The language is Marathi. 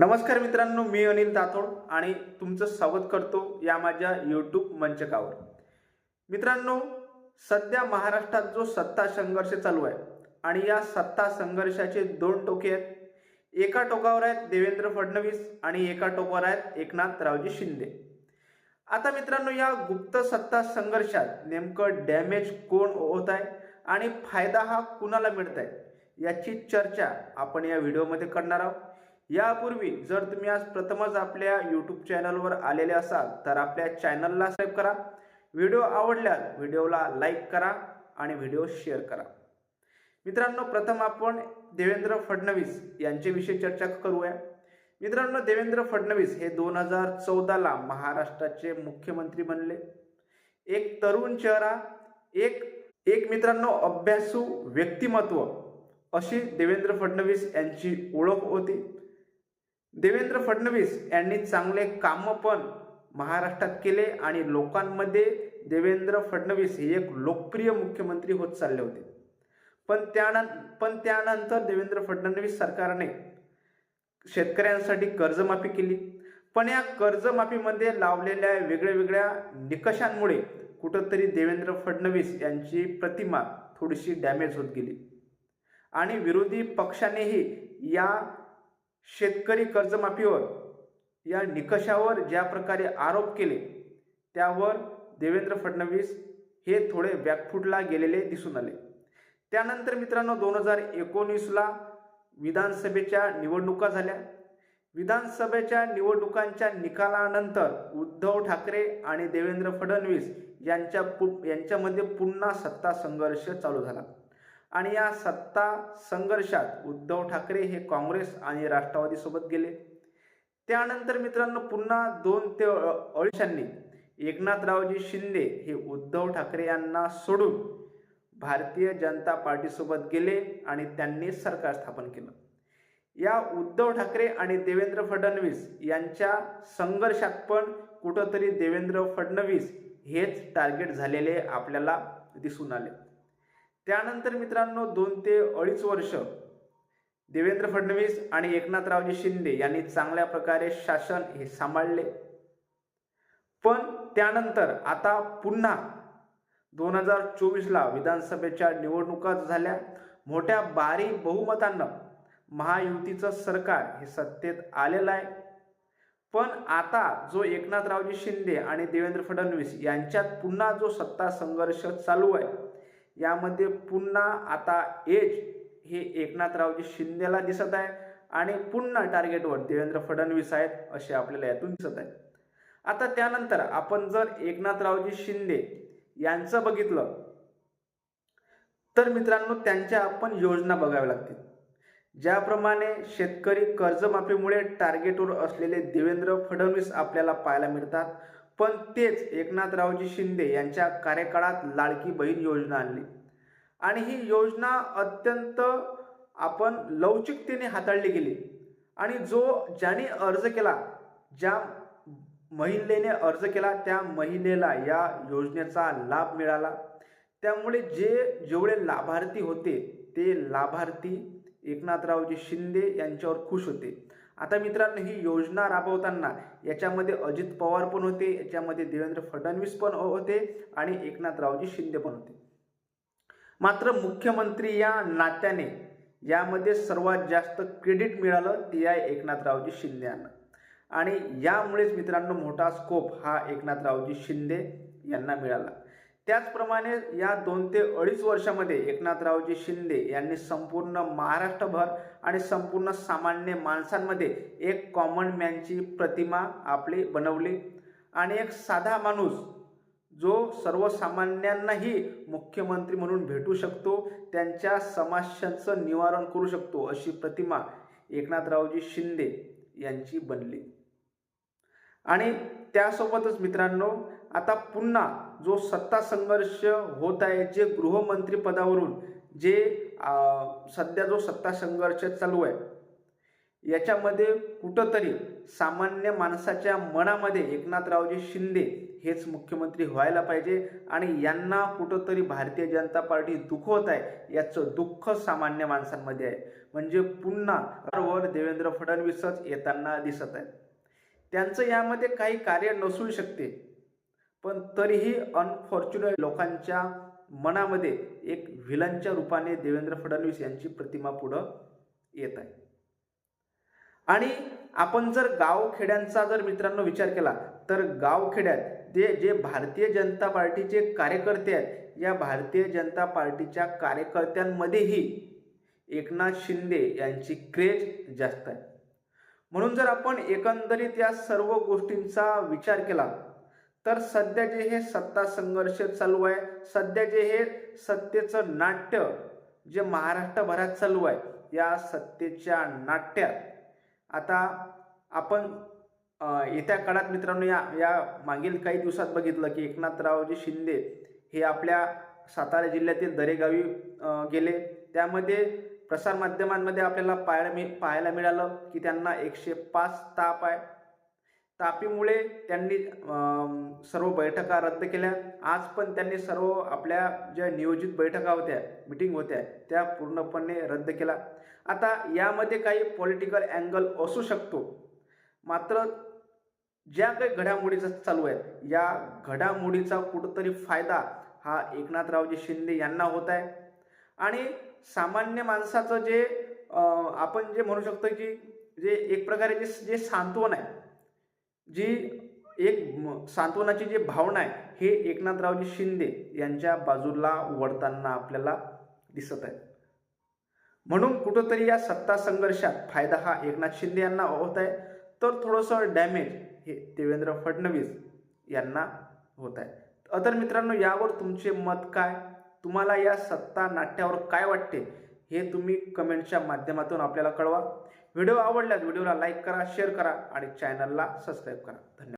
नमस्कार मित्रांनो मी अनिल ताथोड आणि तुमचं स्वागत करतो या माझ्या यूट्यूब मंचकावर. मित्रांनो सध्या महाराष्ट्रात जो सत्ता संघर्ष चालू आहे आणि या सत्ता संघर्षाचे दोन टोके आहेत. एका टोकावर आहेत देवेंद्र फडणवीस आणि एका टोकावर आहेत एकनाथरावजी शिंदे. आता मित्रांनो या गुप्त सत्ता संघर्षात नेमकं डॅमेज कोण होत आहे आणि फायदा हा कुणाला मिळत आहे याची चर्चा आपण या व्हिडिओमध्ये करणार आहोत. यापूर्वी जर तुम्ही आज प्रथमच आपल्या यूट्यूब चॅनलवर आलेले असाल तर आपल्या चॅनलला सबस्क्राईब करा. व्हिडिओ आवडल्यास व्हिडिओला लाईक करा आणि व्हिडिओ शेअर करा. मित्रांनो प्रथम आपण देवेंद्र फडणवीस यांच्याविषयी चर्चा करूया. मित्रांनो देवेंद्र फडणवीस हे दोन हजार चौदाला महाराष्ट्राचे मुख्यमंत्री बनले. एक तरुण चेहरा एक एक मित्रांनो अभ्यासू व्यक्तिमत्व अशी देवेंद्र फडणवीस यांची ओळख होती. देवेंद्र फडणवीस यांनी चांगले कामं पण महाराष्ट्रात केले आणि लोकांमध्ये देवेंद्र फडणवीस हे एक लोकप्रिय मुख्यमंत्री होत चालले होते. पण त्यानं पण त्यानंतर देवेंद्र फडणवीस सरकारने शेतकऱ्यांसाठी कर्जमाफी केली. पण या कर्जमाफीमध्ये लावलेल्या वेगळ्या वेगळ्या निकषांमुळे कुठंतरी देवेंद्र फडणवीस यांची प्रतिमा थोडीशी डॅमेज होत गेली. आणि विरोधी पक्षानेही या शेतकरी कर्जमाफीवर या निकषावर ज्या प्रकारे आरोप केले त्यावर देवेंद्र फडणवीस हे थोडे बॅकफूटला गेलेले दिसून आले. त्यानंतर मित्रांनो दोन हजार एकोणीसला विधानसभेच्या निवडणुका झाल्या. विधानसभेच्या निवडणुकांच्या निकालानंतर उद्धव ठाकरे आणि देवेंद्र फडणवीस यांच्या पु यांच्यामध्ये पुन्हा सत्ता संघर्ष चालू झाला. आणि या सत्ता संघर्षात उद्धव ठाकरे हे काँग्रेस आणि राष्ट्रवादीसोबत गेले. त्यानंतर मित्रांनो पुन्हा दोन ते अळशांनी एकनाथरावजी शिंदे हे उद्धव ठाकरे यांना सोडून भारतीय जनता पार्टीसोबत गेले आणि त्यांनी सरकार स्थापन केलं. या उद्धव ठाकरे आणि देवेंद्र फडणवीस यांच्या संघर्षात पण कुठंतरी देवेंद्र फडणवीस हेच टार्गेट झालेले आपल्याला दिसून आले. त्यानंतर मित्रांनो दोन ते अडीच वर्ष देवेंद्र फडणवीस आणि एकनाथरावजी शिंदे यांनी चांगल्या प्रकारे शासन हे सांभाळले. पण त्यानंतर आता पुन्हा दोन हजार चोवीसला विधानसभेच्या निवडणुका झाल्या. मोठ्या भारी बहुमतांना महायुतीचं सरकार हे सत्तेत आलेलं आहे. पण आता जो एकनाथरावजी शिंदे आणि देवेंद्र फडणवीस यांच्यात पुन्हा जो सत्ता संघर्ष चालू आहे यामध्ये पुन्हा आता एज हे एकनाथरावजी शिंदेला दिसत आहे आणि पुन्हा टार्गेटवर देवेंद्र फडणवीस आहेत असे आपल्याला यातून दिसत आहे. आता त्यानंतर आपण जर एकनाथरावजी शिंदे यांचं बघितलं तर मित्रांनो त्यांच्या आपण योजना बघाव्या लागतील. ज्याप्रमाणे शेतकरी कर्जमाफीमुळे टार्गेटवर असलेले देवेंद्र फडणवीस आपल्याला पाहायला मिळतात. पण तेच एकनाथरावजी शिंदे यांच्या कार्यकाळात लाडकी बहीण योजना आणली. आणि ही योजना अत्यंत आपण लवचिकतेने हाताळली गेली. आणि जो ज्याने अर्ज केला ज्या महिलेने अर्ज केला त्या महिलेला या योजनेचा लाभ मिळाला. त्यामुळे जे जेवढे लाभार्थी होते ते लाभार्थी एकनाथरावजी शिंदे यांच्यावर खुश होते. आता मित्रांनो ही योजना राबवताना याच्यामध्ये अजित पवार पण होते याच्यामध्ये देवेंद्र फडणवीस पण हो- होते आणि एकनाथरावजी शिंदे पण होते. मात्र मुख्यमंत्री या नात्याने यामध्ये सर्वात जास्त क्रेडिट मिळालं ते आहे एकनाथरावजी शिंदे यांना आणि यामुळेच मित्रांनो मोठा स्कोप हा एकनाथरावजी शिंदे यांना मिळाला. त्याचप्रमाणे या दोन ते अडीच वर्षामध्ये एकनाथरावजी शिंदे यांनी संपूर्ण महाराष्ट्रभर आणि संपूर्ण सामान्य माणसांमध्ये एक कॉमन मॅनची प्रतिमा आपली बनवली. आणि एक साधा माणूस जो सर्वसामान्यांनाही मुख्यमंत्री म्हणून भेटू शकतो त्यांच्या समस्यांचं निवारण करू शकतो अशी प्रतिमा एकनाथरावजी शिंदे यांची बनली. आणि त्यासोबतच मित्रांनो आता पुन्हा जो सत्ता संघर्ष होत आहे जे गृहमंत्री पदावरून जे सध्या जो सत्ता संघर्ष चालू आहे याच्यामध्ये कुठंतरी सामान्य माणसाच्या मनामध्ये एकनाथरावजी शिंदे हेच मुख्यमंत्री व्हायला पाहिजे आणि यांना कुठंतरी भारतीय जनता पार्टी दुखवत आहे याचं दुःख सामान्य माणसांमध्ये आहे. म्हणजे पुन्हा वर देवेंद्र फडणवीसच येताना दिसत आहे त्यांचं यामध्ये काही कार्य नसू शकते. पण तरीही अनफॉर्च्युनेट लोकांच्या मनामध्ये एक व्हिलनच्या रूपाने देवेंद्र फडणवीस यांची प्रतिमा पुढं येत आहे. आणि आपण जर गावखेड्यांचा जर मित्रांनो विचार केला तर गावखेड्यात ते जे भारतीय जनता पार्टीचे कार्यकर्ते आहेत या भारतीय जनता पार्टीच्या कार्यकर्त्यांमध्येही एकनाथ शिंदे यांची क्रेज जास्त आहे. म्हणून जर आपण एकंदरीत या सर्व गोष्टींचा विचार केला तर सध्या जे हे सत्ता संघर्ष चालू आहे सध्या जे हे सत्तेचं नाट्य जे महाराष्ट्रभरात चालू आहे या सत्तेच्या नाट्यात. आता आपण येत्या काळात मित्रांनो या या मागील काही दिवसात बघितलं की एकनाथरावजी शिंदे हे आपल्या सातारा जिल्ह्यातील दरेगावी गेले. त्यामध्ये प्रसारमाध्यमांमध्ये आपल्याला पाहायला मि पाहायला मिळालं की त्यांना एकशे पाच ताप आहे. तापीमुळे त्यांनी सर्व बैठका रद्द केल्या. आज पण त्यांनी सर्व आपल्या ज्या नियोजित बैठका होत्या मिटिंग होत्या त्या पूर्णपणे रद्द केला आता यामध्ये काही पॉलिटिकल अँगल असू शकतो. मात्र ज्या काही घडामोडीचा चालू आहेत या घडामोडीचा कुठंतरी फायदा हा एकनाथरावजी शिंदे यांना होत आहे. आणि सामान्य माणसाचं जे आपण जे म्हणू शकतो की जे एक प्रकारे जे जे सांत्वन आहे जी एक म- सांत्वनाची जी भावना आहे हे एकनाथरावजी शिंदे यांच्या बाजूला वळताना आपल्याला दिसत आहे. म्हणून कुठंतरी या सत्ता संघर्षात फायदा हा एकनाथ शिंदे यांना होत आहे. तर थोडंसं डॅमेज हे देवेंद्र फडणवीस यांना होत आहे. तर मित्रांनो यावर तुमचे मत काय? तुम्हाला या सत्ता नाट्यावर काय वाटते? हे तुम्ही कमेंटच्या माध्यमातून आपल्याला कळवा. व्हिडिओ आवडल्यास व्हिडिओला लाईक करा शेअर करा आणि चॅनलला सबस्क्राईब करा. धन्यवाद.